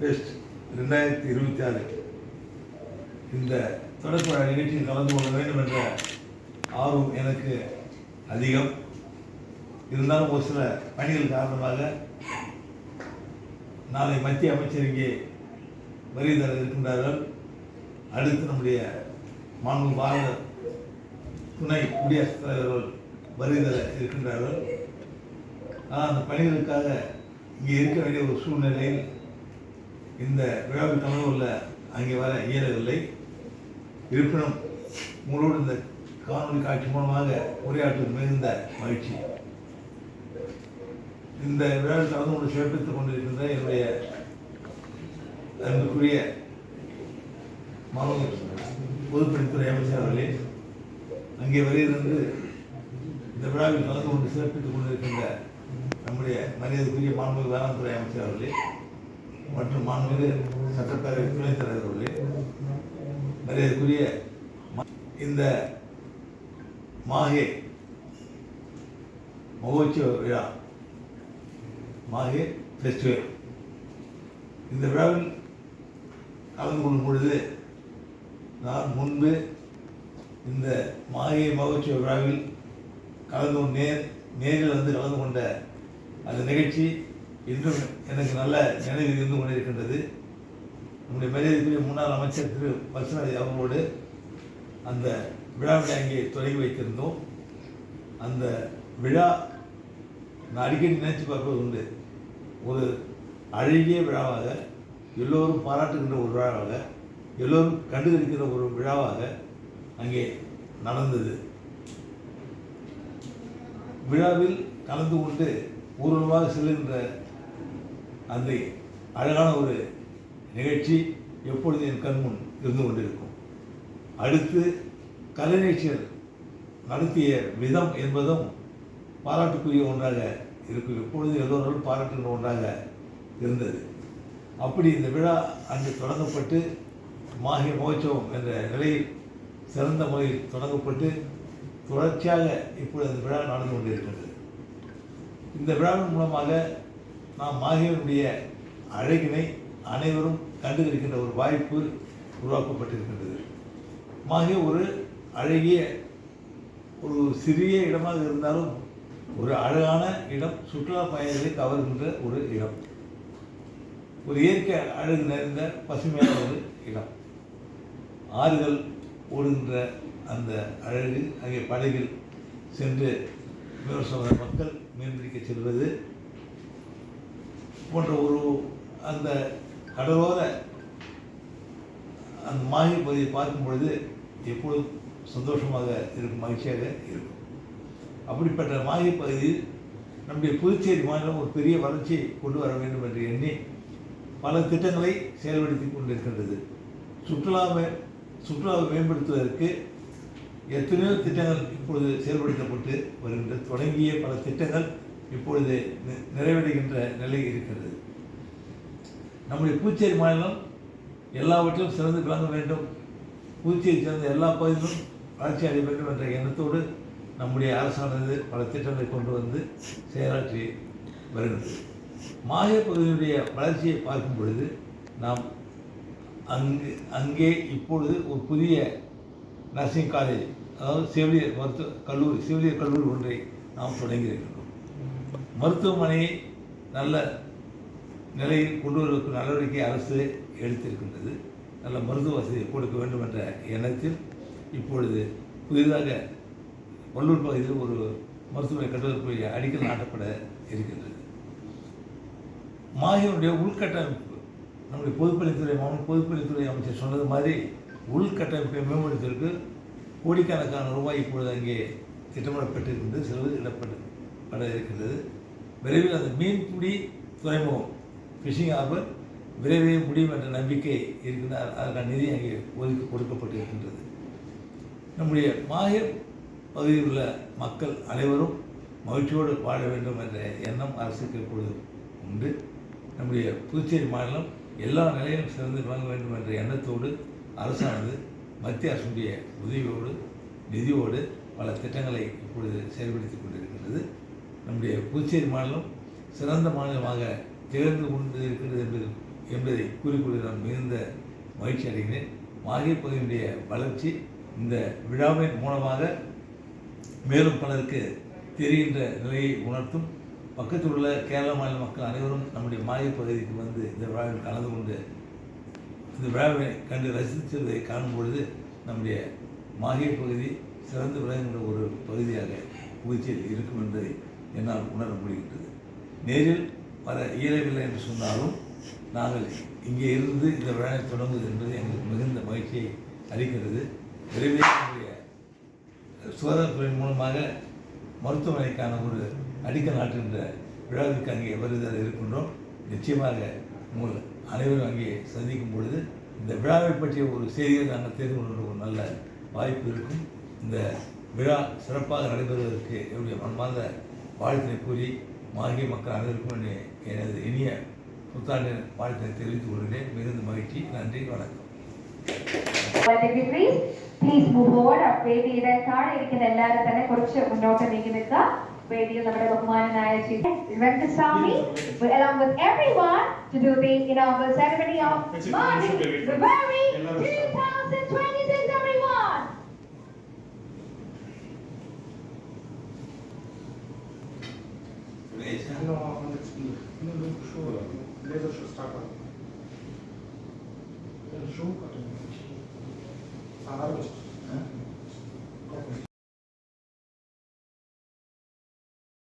Fest ரெண்டாயிரத்தி இருபத்தி ஆறு. இந்த தொடக்க நிகழ்ச்சியில் கலந்து கொள்ள வேண்டும் என்ற ஆர்வம் எனக்கு அதிகம். இருந்தாலும் ஒரு சில பணிகள் காரணமாக நாளை மத்திய அமைச்சர் இங்கே வருகை தர இருக்கின்றார்கள். அடுத்து நம்முடைய மாண்பு பாரத துணை குடியரசுத் தலைவர்கள் வருகை தர இருக்கின்றார்கள். ஆனால் அந்த பணிகளுக்காக இங்கே இருக்க வேண்டிய ஒரு சூழ்நிலையில் இந்த விழாவில் தமிழ் அங்கே வர இயலவில்லை இருப்பினும் உங்களோடு இந்த காணொலி காட்சி மூலமாக உரையாற்றுவது மிகுந்த மகிழ்ச்சி. இந்த விழாவில் கலந்து கொண்டு சிறப்பித்துக் கொண்டிருக்கின்ற என்னுடைய அன்புக்குரிய மாணவ பொதுப்பணித்துறை அமைச்சர் அவர்களே அங்கே வரையிலிருந்து இந்த விழாவில் கலந்து கொண்டு சிறப்பித்துக் கொண்டிருக்கின்ற நம்முடைய மரியாதைக்குரிய மாண்புமிகு வேளாண்துறை அமைச்சர் அவர்களே மற்றும் மாண்புமிகு சட்டப்பேரவை துணைத் தலைவர் அவர்களே மரியாதைக்குரிய இந்த மாஹே மகோத்சவ விழா மாஹே ஃபெஸ்டிவல் இந்த விழாவில் கலந்து கொள்ளும் பொழுது நான் முன்பு இந்த மாஹே மகோத்சவ விழாவில் கலந்து கொண்டு நேர் நேரில் வந்து கலந்து கொண்ட அந்த நிகழ்ச்சி இன்றும் எனக்கு நல்ல நினைவு இருந்து கொண்டிருக்கின்றது. நம்முடைய மரியாதைக்குரிய முன்னாள் அமைச்சர் திரு பசுநாதி அவர்களோடு அந்த விழாவினை அங்கே தொடங்கி வைத்திருந்தோம். அந்த விழா நான் அடிக்கடி நினைச்சு பார்ப்பது உண்டு. ஒரு அழகிய விழாவாக எல்லோரும் பாராட்டுகின்ற ஒரு விழாவாக எல்லோரும் கண்டுகளிக்கிற ஒரு விழாவாக அங்கே நடந்தது. விழாவில் கலந்து கொண்டு ஊர்வலமாக செல்லுகின்ற அந்த அழகான ஒரு நிகழ்ச்சி எப்பொழுது என் கண்முன் இருந்து கொண்டிருக்கும். அடுத்து கலைஞர் நடத்திய விதம் என்பதும் பாராட்டுக்குரிய ஒன்றாக இருக்கும். எப்பொழுது எல்லோரும் பாராட்டுகிற ஒன்றாக இருந்தது. அப்படி இந்த விழா அன்று தொடங்கப்பட்டு மாஹி மகோத்சவம் என்ற நிலையில் சிறந்த முறையில் தொடங்கப்பட்டு தொடர்ச்சியாக இப்பொழுது இந்த விழா நடந்து கொண்டிருக்கின்றது. இந்த விழாவின் மூலமாக நாம் மாஹேவனுடைய அழகினை அனைவரும் கண்டுகளிக்கின்ற ஒரு வாய்ப்பு உருவாக்கப்பட்டிருக்கின்றது. மாஹே ஒரு அழகிய ஒரு சிறிய இடமாக இருந்தாலும் ஒரு அழகான இடம் சுற்றுலா பயணிகளை கவர்கின்ற ஒரு இடம். ஒரு இயற்கை அழகு நிறைந்த பசுமையான ஒரு இடம். ஆறுகள் ஓடுகின்ற அந்த அழகு அங்கே படகில் சென்று விவசாய மக்கள் மீன்பிடிக்க செல்வது போன்ற ஒரு அந்த கடலோர அந்த மாய பகுதியை பார்க்கும் பொழுது எப்பொழுதும் சந்தோஷமாக இருக்கும் மகிழ்ச்சியாக இருக்கும். அப்படிப்பட்ட மாய பகுதியில் நம்முடைய புதுச்சேரி மாநிலம் ஒரு பெரிய வளர்ச்சியை கொண்டு வர வேண்டும் என்று எண்ணி பல திட்டங்களை செயல்படுத்தி கொண்டிருக்கின்றது. சுற்றுலாவை சுற்றுலாவை மேம்படுத்துவதற்கு எத்தனையோ திட்டங்கள் இப்பொழுது செயல்படுத்தப்பட்டு வருகின்றது தொடங்கிய பல திட்டங்கள் இப்பொழுது நிறைவடைகின்ற நிலை இருக்கிறது. நம்முடைய புதுச்சேரி மாநிலம் எல்லாவற்றிலும் சிறந்து விளங்க வேண்டும். புதுச்சேரி சேர்ந்த எல்லா பகுதியிலும் வளர்ச்சி அடைய வேண்டும் என்ற எண்ணத்தோடு நம்முடைய அரசானது பல திட்டங்களை கொண்டு வந்து செயலாற்றி வருகிறது. மாஹே பகுதியினுடைய வளர்ச்சியை பார்க்கும் பொழுது நாம் அங்கு அங்கே இப்பொழுது ஒரு புதிய நர்சிங் காலேஜ் அதாவது செவிலியர் மருத்துவ கல்லூரி செவிலியர் கல்லூரி ஒன்றை நாம் தொடங்கியிருக்கிறோம். மருத்துவமனையை நல்ல நிலையில் கொண்டு வருவதற்கு நடவடிக்கை அரசு எடுத்திருக்கின்றது. நல்ல மருத்துவ வசதி கொடுக்க வேண்டும் என்ற எண்ணத்தில் இப்பொழுது புதிதாக வள்ளூர் பகுதியில் ஒரு மருத்துவமனை கட்டுவதற்கு அடிக்கல் நாட்டப்பட இருக்கின்றது. மாஹியனுடைய உள்கட்டமைப்பு நம்முடைய பொதுப்பணித்துறை மாவட்ட பொதுப்பணித்துறை அமைச்சர் சொன்னது மாதிரி உள்கட்டமைப்பை மேம்படுத்துவதற்கு கோடிக்கணக்கான ரூபாய் இப்பொழுது அங்கே திட்டமிடப்பட்டிருக்கின்றது செலவு இடப்பட இருக்கின்றது. விரைவில் அந்த மீன்பிடி துறைமுகம் ஃபிஷிங் ஹார்பர் விரைவில் முடியும் என்ற நம்பிக்கை இருக்கின்ற அதற்கான நிதி அங்கே ஒதுக்கி கொடுக்கப்பட்டிருக்கின்றது. நம்முடைய மாஹிர் பகுதியில் உள்ள மக்கள் அனைவரும் மகிழ்ச்சியோடு வாழ வேண்டும் என்ற எண்ணம் அரசுக்கு இப்பொழுது உண்டு. நம்முடைய புதுச்சேரி மாநிலம் எல்லா நிலையிலும் சிறந்து விளங்க வேண்டும் என்ற எண்ணத்தோடு அரசானது மத்திய அரசுடைய உதவியோடு நிதியோடு பல திட்டங்களை இப்பொழுது செயல்படுத்தி கொண்டிருக்கின்றது. நம்முடைய புதுச்சேரி மாநிலம் சிறந்த மாநிலமாக திகழ்ந்து கொண்டு இருக்கிறது என்பதில் என்பதை கூறிக்கொண்டு நான் மிகுந்த மகிழ்ச்சி அடைகிறேன். மாகே பகுதியினுடைய வளர்ச்சி இந்த விழாவின் மூலமாக மேலும் பலருக்கு தெரிகின்ற நிலையை உணர்த்தும். பக்கத்தில் உள்ள கேரள மாநில மக்கள் அனைவரும் நம்முடைய மாய பகுதிக்கு வந்து இந்த விழாவில் கலந்து கொண்டு இந்த விழாவை கண்டு ரசித்ததை காணும் பொழுது நம்முடைய மாஹே பகுதி சிறந்து விளங்குகின்ற ஒரு பகுதியாக புதுச்சேரி இருக்கும் என்பதை என்னால் உணர முடிகின்றது. நேரில் வர இயலவில்லை என்று சொன்னாலும் நாங்கள் இங்கே இருந்து இந்த விழாவை தொடங்குவது என்பது எங்களுக்கு மிகுந்த மகிழ்ச்சியை அளிக்கிறது. விரைவில் என்னுடைய சுகாதாரத்துறையின் மூலமாக மருத்துவமனைக்கான ஒரு அடிக்கல் நாட்டுகின்ற விழாவிற்கு அங்கே வருதல் இருக்கின்றோம். நிச்சயமாக உங்கள் அனைவரும் அங்கே சந்திக்கும் பொழுது இந்த விழாவை பற்றிய ஒரு செய்தியை நாங்கள் தெரிந்து கொள்கிற ஒரு நல்ல வாய்ப்பு இருக்கும். இந்த விழா சிறப்பாக நடைபெறுவதற்கு என்னுடைய மனமார்ந்த வாழ்த்தினை கூறி மாகி மக்கள் அனைவருக்கும் எனது இனிய புத்தாண்டு வாழ்த்தை தெரிவித்துக் கொள்கிறேன் மிகுந்த மகிழ்ச்சி நன்றி வணக்கம் പ്ലീസ് മൂവ് ഫോർവേഡ് വേദിയുടെ താഴെ ഇരിക്കുന്ന എല്ലാവരും തന്നെ കുറച്ച് മുന്നോട്ട് നീങ്ങി നിൽക്കുക വേദിയിൽ നമ്മുടെ ബഹുമാനനായ വെങ്കസ്വാമി along with everyone to do the inaugural ceremony of Mardi Gregori 2023 পেয়েছে না আমাদের ну, ну, что, лето шестака. Это шоу, которое... А, арбуз.